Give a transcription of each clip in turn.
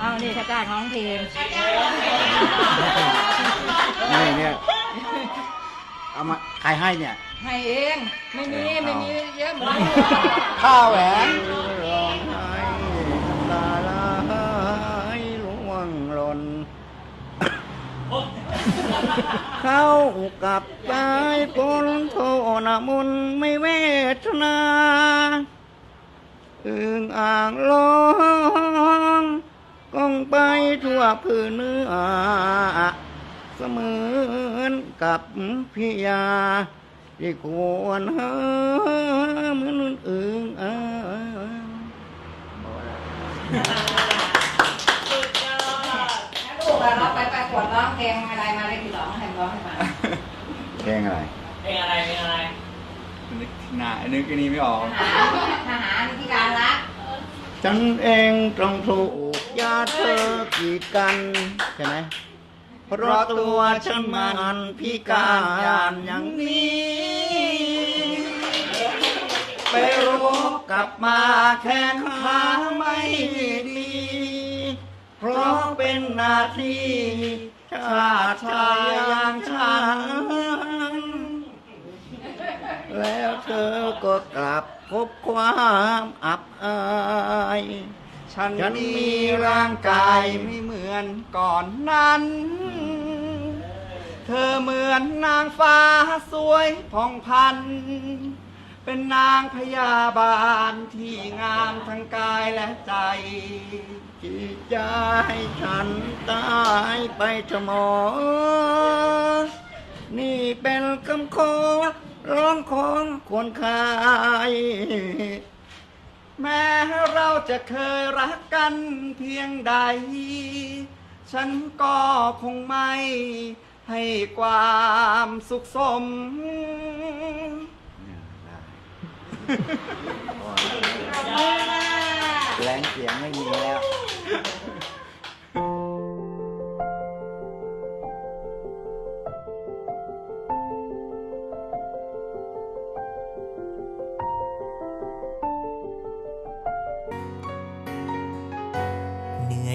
เอานี่ถ้ากล้าร้องเพลงนี่เนี่ยเอามาใครให้เนี่ยให้เองไม่มีไม่มีเยอะเหมือนกันข้าวแหวนร้องไห้ลาลาล่วงหล่นเข้ากับกายคนโทนะมุนไม่เวทนาอึงอ่างร้อง ก้องไปทั่วพื้นเนื้อเสมือนกับพิยา ที่ควรหาเหมือนอึงอ่างลูกอะเราไปประกวดร้องเพลงอะไรมาเลยที่ร้องให้ร้องให้ฟังเพลงอะไรเพลงอะไรเพลงอะไรนึกหนานึกอันนี้ไม่ออกทหารทหารที่การรักฉันเองต้องถูก ญาติเธอกีดกันใช่ไหมเพราะตัวฉันมันพิการอย่างนี้ ไปรบกลับมาแข้งขาไม่ดี เพราะเป็นหน้าที่ชาติชายอย่างฉัน แล้วเธอก็กลับพบความอับอาย ฉันมีร่างกายไม่เหมือนก่อนนั้น เธอเหมือนนางฟ้าสวยผ่องพัน เป็นนางพยาบาลที่งามทั้งกายและใจจิตใจฉันตายไปเถอะหมอ นี่เป็นคำขอร้องของคนขาย แม้เราจะเคยรักกันเพียงใด ฉันก็คงไม่ให้ความสุขสม แรงเสียงไม่มีแล้ว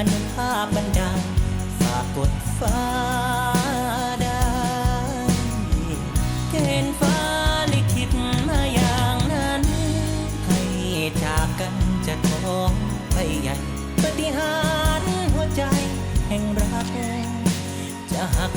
อนุภาพบันดาลฝากกดฟ้าได้เกณฑ์ฟ้าลิขิตมาอย่างนั้น ให้จากกันจะท้องไปใหญ่ปฏิหารหัวใจแห่งรักจะหัก